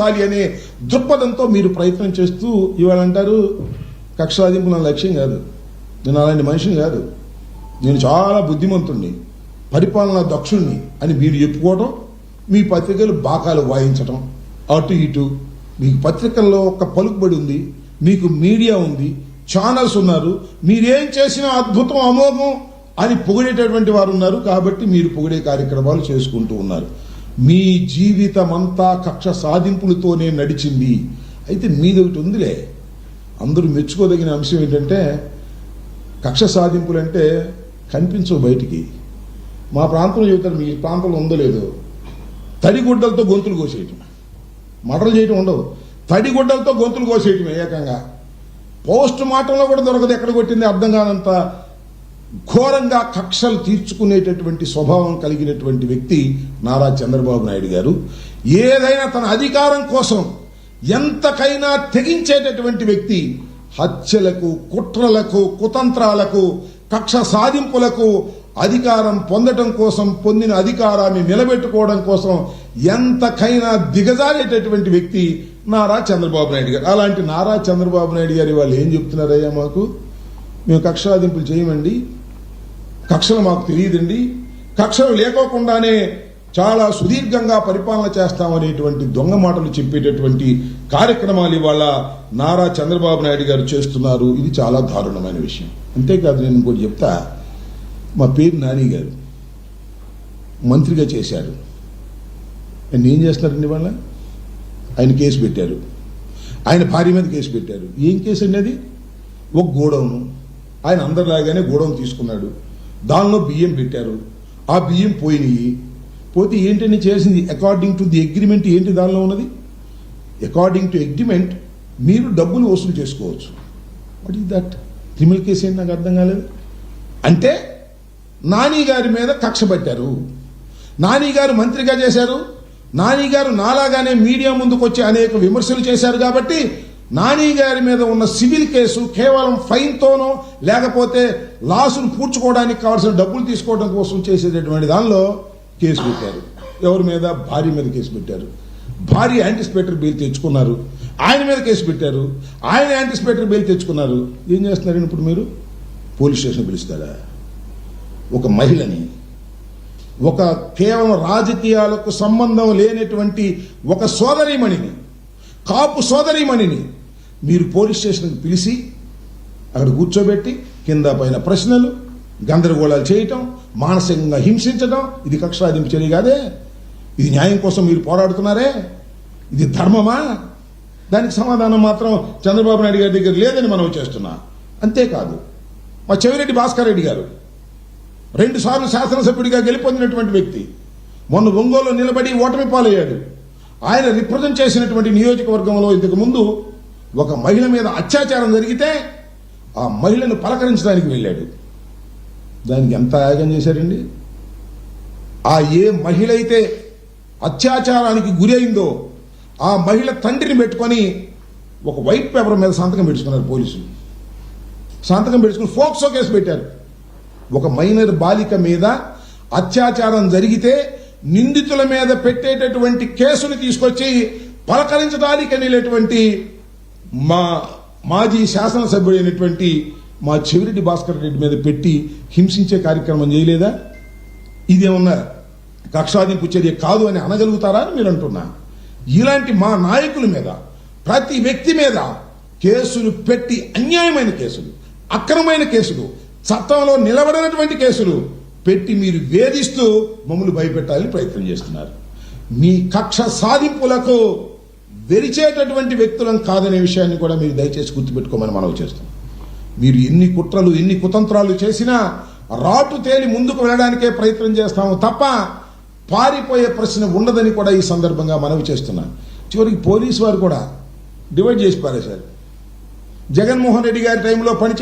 సాధించాలి అనే దృక్పథంతో మీరు ప్రయత్నం చేస్తూ ఇవాళ అంటారు కక్ష సాధింపు నా లక్ష్యం కాదు. నేను అలాంటి మనిషిని కాదు. నేను చాలా బుద్ధిమంతుణ్ణి పరిపాలనా దక్షుణ్ణి అని మీరు చెప్పుకోవడం మీ పత్రికలు బాకాలు వాయించటం అటు ఇటు మీకు పత్రికల్లో ఒక పలుకుబడి ఉంది మీకు మీడియా ఉంది ఛానల్స్ ఉన్నారు మీరేం చేసినా అద్భుతం అమోఘం అని పొగిడేటటువంటి వారు ఉన్నారు కాబట్టి మీరు పొగిడే కార్యక్రమాలు చేసుకుంటూ ఉన్నారు. మీ జీవితం అంతా కక్ష సాధింపులతోనే నడిచింది. అయితే మీది ఒకటి ఉందిలే. అందరూ మెచ్చుకోదగిన అంశం ఏంటంటే కక్ష సాధింపులు అంటే కనిపించవు బయటికి. మా ప్రాంతంలో చెబుతారు మీ ప్రాంతంలో ఉందో లేదో తడిగుడ్డలతో గొంతులు కోసేయటం. మటలు చేయటం ఉండవు. తడిగుడ్డలతో గొంతులు కోసేయటం ఏకంగా. పోస్ట్ మార్టంలో కూడా దొరకదు ఎక్కడ కొట్టింది అర్థం కానంత ఘోరంగా కక్షలు తీర్చుకునేటటువంటి స్వభావం కలిగినటువంటి వ్యక్తి నారా చంద్రబాబు నాయుడు గారు. ఏదైనా తన అధికారం కోసం ఎంతకైనా తెగించేటటువంటి వ్యక్తి హత్యలకు కుట్రలకు కుతంత్రాలకు కక్ష సాధింపులకు అధికారం పొందడం కోసం పొందిన అధికారాన్ని నిలబెట్టుకోవడం కోసం ఎంతకైనా దిగజారేటటువంటి వ్యక్తి నారా చంద్రబాబు నాయుడు గారు. అలాంటి నారా చంద్రబాబు నాయుడు గారి వాళ్ళు ఏం చెప్తున్నారయ్యా మాకు? మేము కక్ష సాధింపులు చేయమండి. కక్షలు మాకు తెలియదండి. కక్షలు లేకోకుండానే చాలా సుదీర్ఘంగా పరిపాలన చేస్తామనేటువంటి దొంగ మాటలు చెప్పేటటువంటి కార్యక్రమాలు ఇవాళ నారా చంద్రబాబు నాయుడు గారు చేస్తున్నారు. ఇది చాలా దారుణమైన విషయం. అంతేకాదు నేను ఇంకోటి చెప్తా. మా పేరు నాని గారు మంత్రిగా చేశారు. ఆయన ఏం చేస్తున్నారండి వాళ్ళ ఆయన కేసు పెట్టారు. ఆయన భార్య మీద కేసు పెట్టారు. ఏం కేసు అండి అది? ఒక గోడౌను. ఆయన అందరిలాగానే గోడౌన్ తీసుకున్నాడు. దానిలో బియ్యం పెట్టారు. ఆ బియ్యం పోయినాయి. పోతే ఏంటని చేసింది? అకార్డింగ్ టు ది అగ్రిమెంట్ ఏంటి దానిలో ఉన్నది? అకార్డింగ్ టు అగ్రిమెంట్ మీరు డబ్బులు వసూలు చేసుకోవచ్చు. What is that criminal case ఏంటి? నాకు అర్థం కాలేదు. అంటే నాని గారి మీద కక్ష పట్టారు. నాని గారు మంత్రిగా చేశారు. నాని గారు నాలాగానే మీడియా ముందుకు వచ్చి అనేక విమర్శలు చేశారు కాబట్టి నాని గారి మీద ఉన్న సివిల్ కేసు కేవలం ఫైన్తోనో లేకపోతే లాసును పూడ్చుకోవడానికి కావాల్సిన డబ్బులు తీసుకోవడం కోసం చేసేటటువంటి దానిలో కేసు పెట్టారు. ఎవరి మీద? భార్య మీద కేసు పెట్టారు. భార్య యాంటిసిపేటర్ బిల్ తెచ్చుకున్నారు. ఆయన మీద కేసు పెట్టారు. ఆయన యాంటిసిపేటర్ బిల్ తెచ్చుకున్నారు. ఏం చేస్తున్నారండి ఇప్పుడు మీరు? పోలీస్ స్టేషన్ పిలుస్తారా? ఒక మహిళని ఒక కేవలం రాజకీయాలకు సంబంధం లేనటువంటి ఒక సోదరీమణిని కాపు సోదరిమణిని మీరు పోలీస్ స్టేషన్కి పిలిచి అక్కడ కూర్చోబెట్టి కింద పైన ప్రశ్నలు గందరగోళాలు చేయటం మానసికంగా హింసించడం ఇది కక్షాధింపు చర్య కాదే. ఇది న్యాయం కోసం మీరు పోరాడుతున్నారే. ఇది ధర్మమా? దానికి సమాధానం మాత్రం చంద్రబాబు నాయుడు గారి దగ్గర లేదని మనం చేస్తున్నా. అంతేకాదు మా చెవిరెడ్డి భాస్కర్ రెడ్డి గారు రెండుసార్లు శాసనసభ్యుడిగా గెలుపొందినటువంటి వ్యక్తి మొన్న ఒంగోలు నిలబడి ఓటమి పాలయ్యాడు. ఆయన రిప్రజెంట్ చేసినటువంటి నియోజకవర్గంలో ఇంతకు ముందు ఒక మహిళ మీద అత్యాచారం జరిగితే ఆ మహిళను పలకరించడానికి వెళ్ళాడు. దానికి ఎంత యాగం చేశారండి? ఆ ఏ మహిళ అయితే అత్యాచారానికి గురి ఆ మహిళ తండ్రిని పెట్టుకొని ఒక వైట్ పేపర్ మీద సంతకం పెట్టుకున్నారు పోలీసులు. సంతకం పెట్టుకుని ఫోక్సో కేసు పెట్టారు. ఒక మైనర్ బాలిక మీద అత్యాచారం జరిగితే నిందితుల మీద పెట్టేటటువంటి కేసుని తీసుకొచ్చి పలకరించడానికి వెళ్ళేటువంటి మా మాజీ శాసనసభ్యుడైనటువంటి మా చెవిరెడ్డి భాస్కర్ రెడ్డి మీద పెట్టి హింసించే కార్యక్రమం చేయలేదా? ఇదేమన్నా కక్షాదింపు చర్య కాదు అని అనగలుగుతారా అని మీరు అంటున్నాను ఇలాంటి మా నాయకుల మీద ప్రతి వ్యక్తి మీద కేసులు పెట్టి అన్యాయమైన కేసులు అక్రమమైన కేసులు చట్టంలో నిలబడినటువంటి కేసులు పెట్టి మీరు వేధిస్తూ మమ్మల్ని భయపెట్టాలని ప్రయత్నం చేస్తున్నారు. మీ కక్ష సాధింపులకు వెరిచేటటువంటి వ్యక్తులం కాదనే విషయాన్ని కూడా మీరు దయచేసి గుర్తుపెట్టుకోమని మనవి చేస్తాం. మీరు ఎన్ని కుట్రలు ఎన్ని కుతంత్రాలు చేసినా రాటు తేలి ముందుకు వెళ్ళడానికే ప్రయత్నం చేస్తాము తప్ప పారిపోయే ప్రశ్న ఉండదని కూడా ఈ సందర్భంగా మనవి చేస్తున్నాను చివరికి పోలీసు వారు కూడా డివైడ్ చేసి పారేశారు. జగన్మోహన్ రెడ్డి గారి టైంలో పనిచే